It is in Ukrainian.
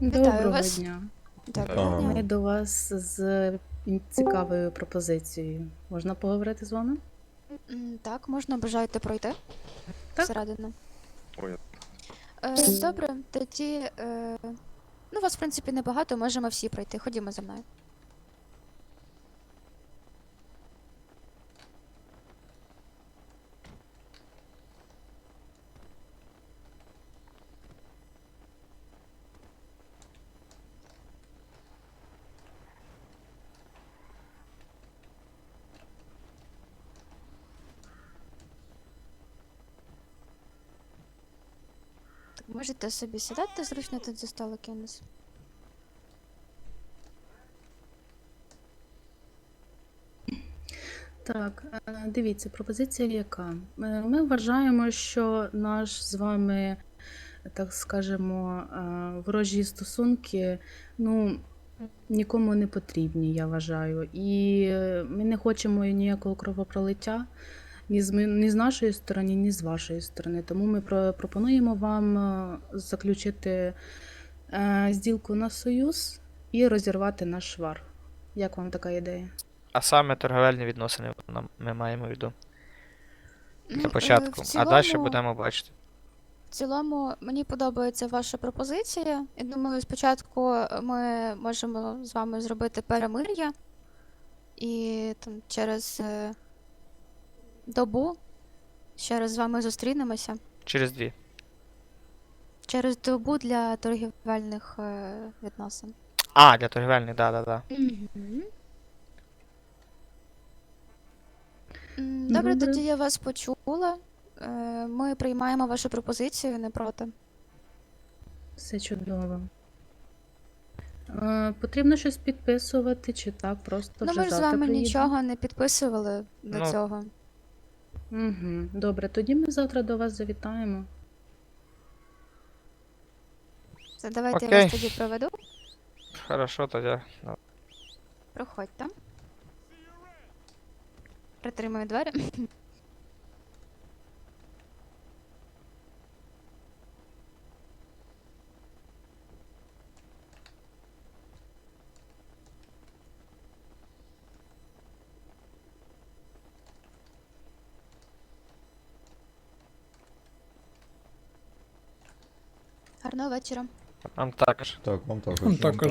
Доброго вас. дня. Доброго дня. Ми до вас з цікавою пропозицією. Можна поговорити з вами? М, Так, можна бажаєте пройти Так. всередину. Ой. Е, добре, тоді. Е, ну, вас, в принципі, небагато, можемо всі пройти. Ходімо за мною. Можете собі сідати зручно тут за столик нас. Так, е, дивіться, пропозиція яка? Е, Ми вважаємо, що наш з вами, так скажемо, е, ворожі стосунки, ну, нікому не потрібні, я вважаю. І ми не хочемо ніякого кровопролиття ні з, ми- ні з нашої сторони, ні з вашої сторони. Тому ми про- пропонуємо вам е, заключити е, зділку на союз і розірвати наш швар. Як вам така ідея? А саме торговельні відносини ми маємо в виду для е, початку, в а далі будемо бачити. В цілому мені подобається ваша пропозиція. Я думаю, спочатку ми можемо з вами зробити перемир'я і там через добу ще раз з вами зустрінемося. Через дві. Через добу для торгівельних е, відносин. А, для торговельних, да, да, да. М, Добре, Добре. тоді я вас почула. Е, Ми приймаємо вашу пропозицію, не проти. Все чудово. Е, потрібно щось підписувати чи так, просто Ну, вже ми ж з завтра вами приїдемо? нічого не підписували до Ну, цього. Угу. Добре, тоді ми завтра до вас завітаємо. Це давайте я Окей. вас тоді проведу. Хорошо, тоді. ну, Проходьте. Притримую двері. Гарного вечора. Вам також. Так, вам також. Вам також.